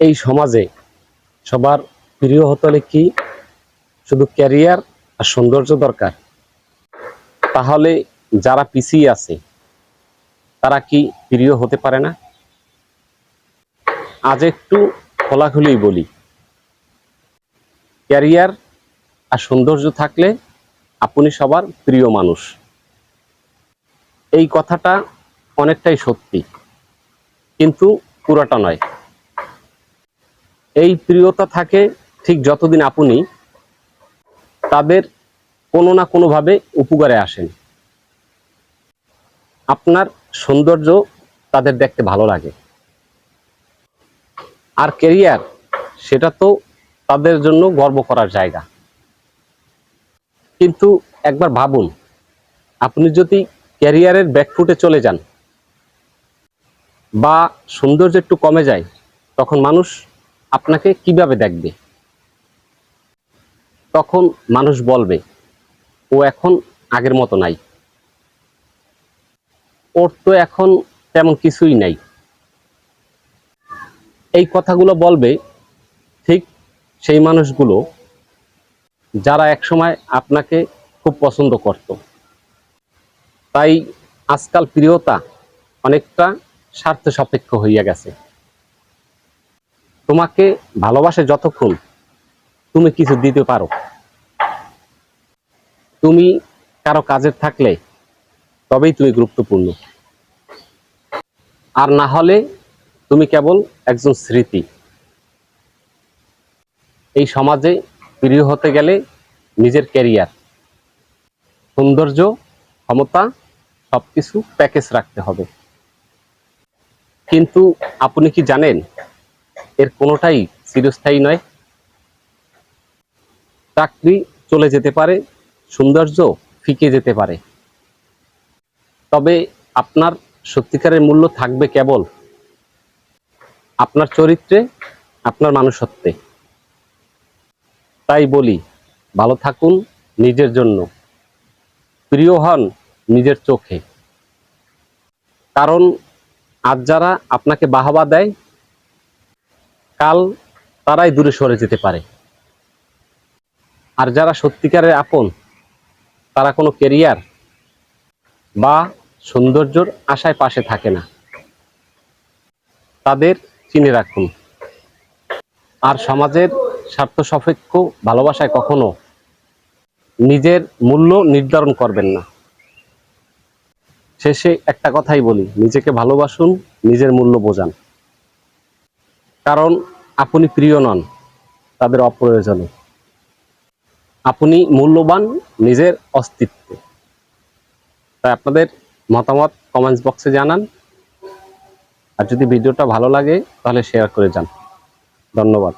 এই সমাজে সবার প্রিয় হতে হলে কি শুধু ক্যারিয়ার আর সৌন্দর্য দরকার? তাহলে যারা পিছিয়ে আছে, তারা কি প্রিয় হতে পারে না? আজ একটু খোলাখুলি বলি। ক্যারিয়ার আর সৌন্দর্য থাকলে আপনি সবার প্রিয় মানুষ। এই কথাটা অনেকটাই সত্যি, কিন্তু পুরাটা নয়। এই প্রিয়তা থাকে ঠিক যতদিন আপনি, তাদের কোনো না কোনোভাবে উপকারে আসেন। আপনার সৌন্দর্য তাদের দেখতে ভালো লাগে। আর কেরিয়ার সেটা তো তাদের জন্য গর্ব করার জায়গা। কিন্তু একবার ভাবুন, আপনি যদি ক্যারিয়ারের ব্যাকফুটে চলে যান, বা সৌন্দর্য একটু কমে যায়, তখন মানুষ আপনাকে কীভাবে দেখবে? তখন মানুষ বলবে, ও এখন আগের মতো নাই। ওর তো এখন তেমন কিছুই নাই। এই কথাগুলো বলবে ঠিক সেই মানুষগুলো যারা একসময় আপনাকে খুব পছন্দ করত। তাই আজকাল প্রিয়তা অনেকটা স্বার্থ সাপেক্ষ হইয়া গেছে। তোমাকে ভালোবাসে যতক্ষণ, তুমি কিছু দিতে পারো। তুমি কারও কাজের থাকলে তবেই তুমি গুরুত্বপূর্ণ। আর না হলে তুমি কেবল একজন স্মৃতি। এই সমাজে প্রিয় হতে গেলে নিজের ক্যারিয়ার, সৌন্দর্য, ক্ষমতা, সবকিছু প্যাকেজ রাখতে হবে। কিন্তু আপনি কি জানেন এর কোনোটাই চিরস্থায়ী নয়। চাকরি চলে যেতে পারে, সৌন্দর্য ফিকে যেতে পারে। তবে আপনার সত্যিকারের মূল্য থাকবে কেবল আপনার চরিত্রে, আপনার মানুষত্বে। তাই বলি, ভালো থাকুন নিজের জন্য। প্রিয় হন নিজের চোখে। কারণ আজ যারা আপনাকে বাহবা দেয় কাল তারাই দূরে সরে যেতে পারে। আর যারা সত্যিকারের আপন, তারা কোনো কেরিয়ার বা সৌন্দর্যর আশায় পাশে থাকে না। তাদের চিনে রাখুন। আর সমাজের স্বার্থ সাপেক্ষ ভালোবাসায় কখনো নিজের মূল্য নির্ধারণ করবেন না। শেষে একটা কথাই বলি, নিজেকে ভালোবাসুন, নিজের মূল্য বোঝান। কারণ আপনি প্রিয় নন, তাদের অপ্রয়োজনে। আপনি মূল্যবান নিজের অস্তিত্বে। তাই আপনাদের মতামত কমেন্টস বক্সে জানান। আর যদি ভিডিওটা ভালো লাগে, তাহলে শেয়ার করে যান। ধন্যবাদ।